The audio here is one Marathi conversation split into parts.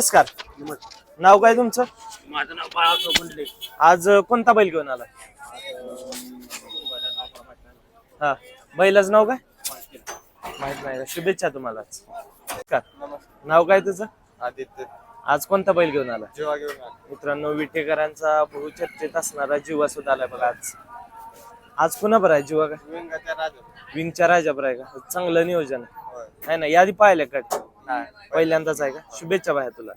नमस्कार. नाव काय तुमचं? माझं नाव बाळासाहेब गुंडले आज कोणता बैल घेऊन आला हा बैलाचं नाव काय? माहीत नाही का? शुभेच्छा तुम्हाला नमस्कार. नाव काय तुझं? आदित्य. आज कोणता बैल घेऊन आला जेव्हा घेऊन आलो. मित्रांनो विटेकरांचा बहुचर्चेत असणारा जीवा सुद्धा आलाय बघा आज. आज पुन्हा बरं आहे जीवा? काय विंगाच्या राजा. विंगच्या राजाबर आहे का? चांगलं नियोजन आहे. होय. आहे ना यादी पाहिल्या का. पहिल्यांदाच आहे का? शुभेच्छा बाहेर तुला.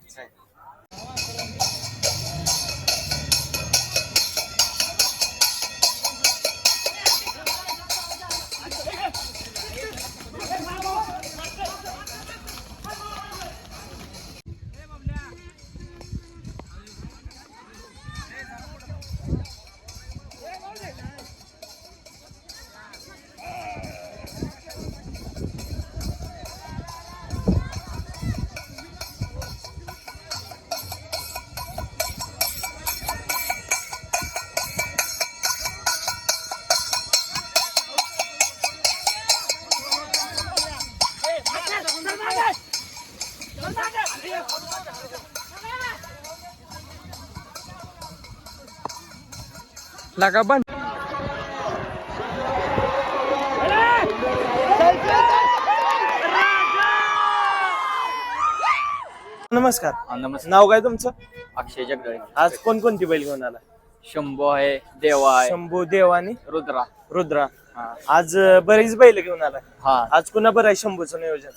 लगा नमस्कार. नमस्कार. नाव काय तुमचं? अक्षय जगदळे. आज कोणकोणती बैल घेऊन आला? शंभू आहे देवा आहे. शंभू देव आणि रुद्रा. रुद्रा. हा. आज बरीच बैल घेऊन आला. हा. आज कुणा बरं आहे शंभूचं नियोजन?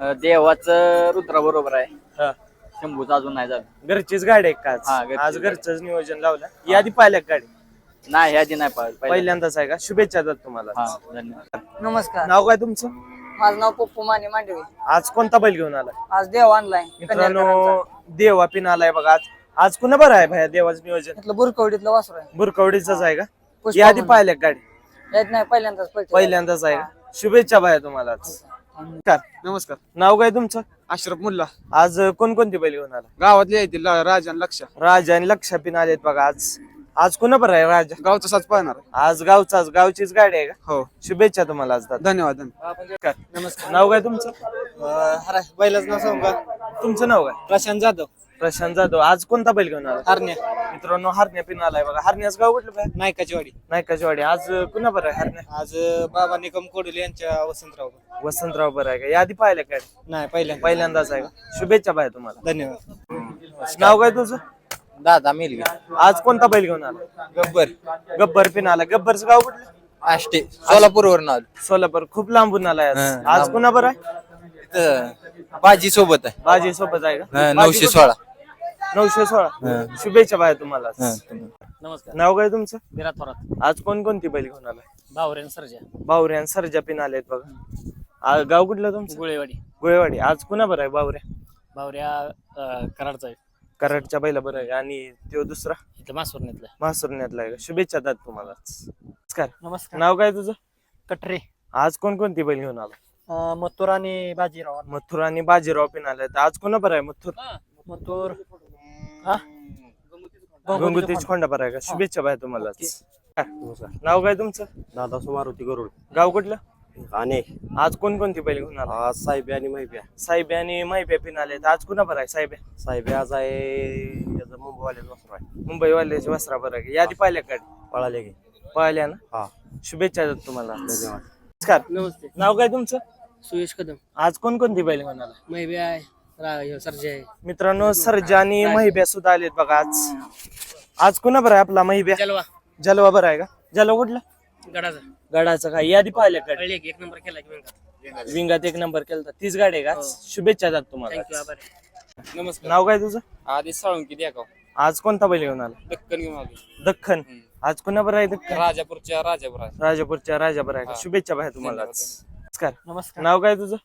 देवाचं रुद्रा बरोबर आहे. हा. शंभूचं अजून नाही झालं. घरचीच गाडी आहे का हा, आज घरचीच आज गाडी. घरचंच नियोजन लावलं. यादी पाहिल्या का गाडी? नाही ह्याची नाही पाहिजे पहिल्या- पहिल्यांदाच आहे का? शुभेच्छा देतात तुम्हाला. हा धन्यवाद. नमस्कार. नाव काय तुमचं? माझं नाव पप्पू माने मांडवे. आज कोणता बैल घेऊन आला आज देव आणलाय मित्रांनो देवा पिन आलाय बघा आज. आज कुणा बरं आहे भाया देवाचं नियोजन? म्हटलं बुरकवडीतलं वासरू आहे. बुरकवडीच आहे का? पुष्पा यादी म्हणून. पाहिल्या का गाडी? यात नाही पहिल्यांदाच पळते. पहिल्यांदाच आहे का? शुभेच्छा भाया तुम्हाला आज. नमस्कार. नमस्कार. नाव काय तुमचं? अशरफ मुल्ला. आज कोणकोणती बैल घेऊन आला? गावातले येतील राजा आणि लक्ष राजा आणि लक्षा पिन आलेत बघा आज. आज कुणा बरं आहे राजा? गावचा साच पाहणार आज गावचाच गावचीच गाडी आहे का? हो. शुभेच्छा तुम्हाला आज दादा. धन्यवाद धन्यवाद. नमस्कार नमस्कार. नाव काय तुमचं? बैलाच नाव सांगू का? तुमचं नाव काय? प्रशांत जाधव. प्रशांत जाधव. आज कोणता बैल घेऊन आला? हरण्या. मित्रांनो हरण्या पिन आलाय बघा. हरण्याच गाव कुठलं बाहेर नायकाची वाडी नायकाची वाडी आज कुणा बरं आहे हरण्या? आज बाबा निकम कोडले यांच्या वसंतराव वसंतराव बरं आहे का? यादी पाहिल्या काय नाही पहिल्या पहिल्यांदाच आहे का? शुभेच्छा बाय तुम्हाला. धन्यवाद. नाव काय तुझं? दादा मिलगी आज कोणता बैल घेऊन आला? गब्बर. गब्बर पिन आला. गब्बरचं गाव कुठलं? आष्टे. सोलापूरवरून आलो. सोलापूर. खूप लांबून आलाय आज. हा, आज लांब. कुणा बरं आहे? इथं बाजी सोबत आहे. बाजी सोबत आहे का? हा, बाजी नऊशे कुठं? सोळा. नऊशे सोळा. शुभेच्छा बाय तुम्हाला. नमस्कार. नाव काय तुमचं? विराट थोरात. आज कोणकोणती बैल घेऊन आलाय? भावरेन सर्जा. बावऱ्या आणि सरजा पिन आलेत बघा. आ, गाव कुठलं तुमचं? गुळेवाडी. गोळेवाडी. आज कुणा बरं आहे बावऱ्या भावऱ्या अं, कराडचा आहे. कराडच्या बैला बरं आहे. आणि तो दुसरा? इथं मासुरण्यातला मासुरण्यातला आहे का? शुभेच्छा दाद तुम्हाला नमस्कार. नमस्कार. नाव काय तुझं? कटरे. आज कोणकोणती बैल घेऊन आला मथुर आणि बाजीराव. मथुर आणि बाजीराव पिन आले आज कोणा बरं आहे मथुर? मथुर. गंगुतीच खोंडा बरं आहे का शुभेच्छा बाय तुम्हाला. नाव काय तुमचं? दादा मारुती गरुड. गाव कुठलं? आणि आज कोणकोणती बैल घेऊन आला? आज साहेब आणि महिब्या. साहेब आणि माहिब्या पिन आले आज कुणा बरं आहे साहेब? साहेब आज आहे याचं मुंबईवाले वासरू आहे. मुंबईवाल्याची वस्त्रा बरं आहे का? यादी पाहिल्या का? पळाले की. पाहिल्या ना? हा. शुभेच्छा देतो तुम्हाला. धन्यवाद. नमस्कार. नमस्ते. नाव काय तुमचं? सुयश कदम. आज कोणकोणती बैल घेऊन आला? मैबे आहे. सर्जा. मित्रांनो सर्जा आणि महिब्या सुद्धा आलेत बघा आज. आज कुणा बरं आहे आपला महिब्या? जलवा. जलवा बरं आहे का? जलवा कुठला? गडाचा. गडाचं काय यादी पाहिल्या का? कळले की एक नंबर केला की विंगात. एक नंबर केला तीच गाडी आहे का? आज? शुभेच्छा देतो तुम्हाला. थँक्यू आभार. आहे. नमस्कार. नाव काय तुझं? आधी साळुंकी द्या आज कोणता बैल घेऊन आला? दक्कन घेऊन आलो. दख्खन. आज कुणा बरं आहे दख्खन? राजापूरच्या राजापूर आहे राजापूरच्या राजा बरं आहे का? हा. शुभेच्छा बाय तुम्हाला आज. नमस्कार. नमस्कार. नाव काय तुझं?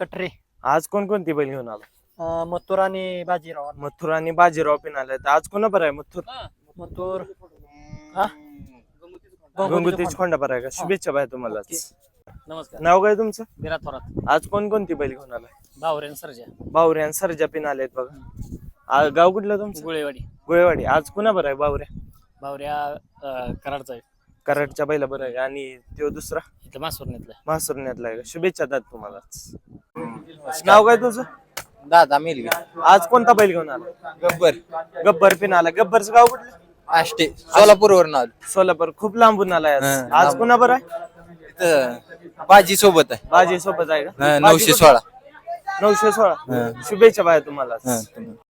कटरे. आज कोणकोणती बैल घेऊन आला? मथुर आणि बाजीराव. मथुर आणि बाजीराव पिन आले आज कुणा बरं आहे मथुर? मथुर. गंगुतीच खोंडा बरं आहे का? शुभेच्छा बाय तुम्हाला. नमस्कार. नाव काय तुमचं? विराट थोरात. आज कोणकोणती बैल घेऊन आलाय? भावरेन सर्जा. बावऱ्या आणि सरजा पिन आलेत बघा. आ, गाव कुठलं तुमचं? गुळेवाडी. गोळेवाडी. आज कुणा बरं आहे बावऱ्या भावऱ्या अं, कराडचा आहे. कराडच्या बैला बरं आहे. आणि तो दुसरा? इथं मासुरण्यातला मासुरण्यातला आहे का? शुभेच्छा दाद तुम्हाला नाव काय तुझं? दादा मेलवी. आज कोणता बैल घेऊन आला? गब्बर. गब्बर पिन आला. गब्बरचं गाव कुठलं? आष्टे. सोलापूरवरून आलो. सोलापूर. खूप लांबून आलाय आज. हं, आज लांब. कुणा बरं आहे? इथं बाजी सोबत आहे. बाजी सोबत आहे का? हं, बाजी नऊशे कुठं? सोळा. नऊशे सोळा. हं. शुभेच्छा बाया तुम्हाला हं, तुम्ही-